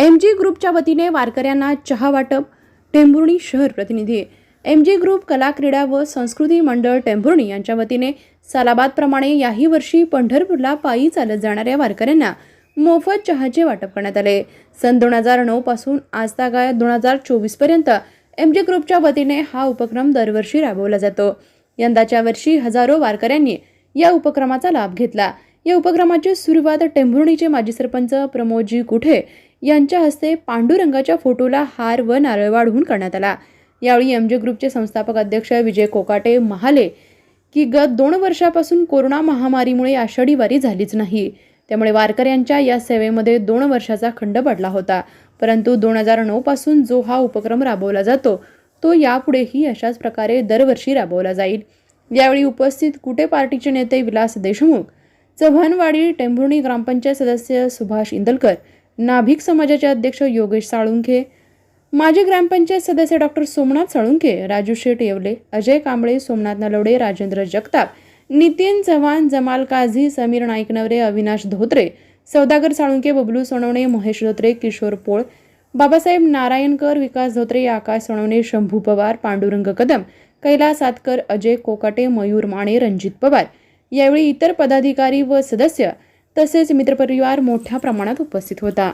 M G ग्रुपच्या वतीने वारकऱ्यांना चहा वाटप टेंभुर्णी शहर प्रतिनिधी एम जी ग्रुप कला क्रीडा व संस्कृती मंडळ टेंभुर्णी यांच्या वतीने सालाबादप्रमाणे याही वर्षी पंढरपूरला पायी चालत जाणाऱ्या वारकऱ्यांना मोफत चहाचे वाटप करण्यात आले. सन दोन हजार नऊ पासून आज तागायत दोन हजार चोवीसपर्यंत एम जी ग्रुपच्या वतीने हा उपक्रम दरवर्षी राबवला जातो. यंदाच्या वर्षी हजारो वारकऱ्यांनी या उपक्रमाचा लाभ घेतला. या उपक्रमाची सुरुवात टेंभुर्णीचे माजी सरपंच प्रमोदजी कुठे यांच्या हस्ते पांडुरंगाच्या फोटोला हार व नारळ वाढवून करण्यात आला. यावेळी एम जे ग्रुपचे संस्थापक अध्यक्ष विजय कोकाटे महाले की गत दोन वर्षापासून कोरोना महामारीमुळे आषाढी वारी झालीच नाही. त्यामुळे वारकऱ्यांच्या या सेवेमध्ये दोन वर्षाचा खंड पडला होता. परंतु दोन हजार नऊपासून जो हा उपक्रम राबवला जातो तो यापुढेही अशाच प्रकारे दरवर्षी राबवला जाईल. यावेळी उपस्थित कुटे पार्टीचे नेते विलास देशमुख चव्हाणवाडी टेंभुर्णी ग्रामपंचायत सदस्य सुभाष इंदलकर नाभिक समाजाचे अध्यक्ष योगेश साळुंखे माजी ग्रामपंचायत सदस्य डॉक्टर सोमनाथ साळुंखे राजू शेठ येवले अजय कांबळे सोमनाथ नलवडे राजेंद्र जगताप नितीन चव्हाण जमाल काझी समीर नाईकनवरे अविनाश धोत्रे सौदागर साळुंके बबलू सोनवणे महेश धोत्रे किशोर पोळ बाबासाहेब नारायणकर विकास धोत्रे आकाश सोनवणे शंभू पवार पांडुरंग कदम कैलास सातकर अजय कोकाटे मयूर माने रणजित पवार यावेळी इतर पदाधिकारी व सदस्य तसेच मित्रपरिवार मोठ्या प्रमाणात उपस्थित होता.